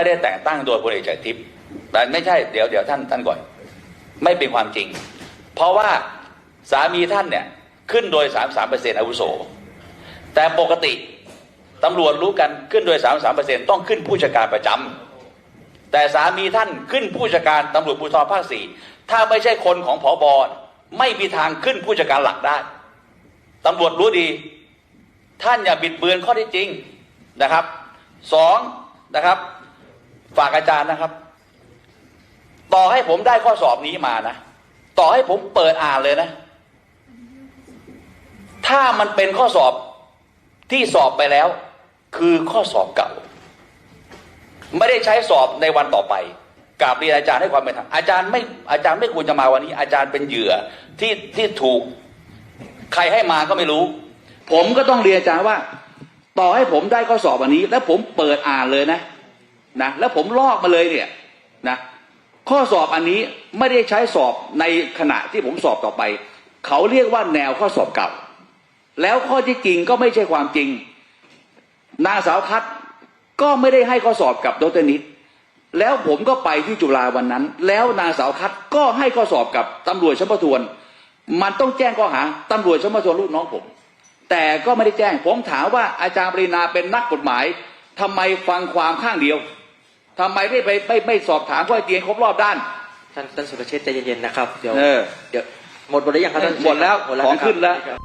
ไม่ได้แต่งตั้งโดยพลเอกจากทิพย์แต่ไม่ใช่เดี๋ยวเดี๋ยวท่านท่านก่อน ไม่เป็นความจริง เพราะว่าสามีท่านเนี่ยขึ้นโดย 33%อร์เซ็นต์อาวุโส แต่ปกติตำรวจรู้กันขึ้นโดย 33%ต้องขึ้นผู้จัดการประจำแต่สามีท่านขึ้นผู้จัดการตำรวจภูธรภาคสี่ถ้าไม่ใช่คนของผอบอไม่มีทางขึ้นผู้จัดการหลักได้ตำรวจรู้ดี ท่านอย่าบิดเบือนข้อที่จริงนะครับสองนะครับ ฝากอาจารย์นะครับ ต่อให้ผมได้ข้อสอบนี้มานะ ต่อให้ผมเปิดอ่านเลยนะ ถ้ามันเป็นข้อสอบที่สอบไปแล้ว คือข้อสอบเก่า ไม่ได้ใช้สอบในวันต่อไปกราบเรียนอาจารย์ให้ความเป็นธรรมอาจารย์ไม่อาจารย์ไม่ควรจะมาวันนี้ อาจารย์เป็นเหยื่อที่ที่ถูก ใครให้มาก็ไม่รู้ ผมก็ต้องเรียนอาจารย์ว่า ต่อให้ผมได้ข้อสอบอันนี้ แล้วผมเปิดอ่านเลยนะ นะแล้วผมลอกมาเลยเนี่ยนะข้อสอบอันนี้ไม่ได้ใช้สอบในขณะที่ผมสอบต่อไป เขาเรียกว่าแนวข้อสอบเก่า แล้วข้อที่จริงก็ไม่ใช่ความจริง นางสาวคัดก็ไม่ได้ให้ข้อสอบกับดรนิดแล้วผมก็ไปที่จุฬาวันนั้น แล้วนางสาวคัดก็ให้ข้อสอบกับตำรวจชั้นประทวน มันต้องแจ้งข้อหาตำรวจชั้นประทวนลูกน้องผม แต่ก็ไม่ได้แจ้ง ผมถามว่าอาจารย์ปรินาเป็นนักกฎหมายทำไมฟังความข้างเดียว ทำไมไม่ไปไม่ไม่สอบถามข้อเท็จจริงให้ครบรอบด้าน ท่านท่านสุรเชษฐ์ใจเย็นๆนะครับ เดี๋ยวเออเดี๋ยวหมดหมดแล้วยังครับท่านสุรเชษฐ์หมดแล้วหมดแล้วของนะครับขึ้นแล้วครับ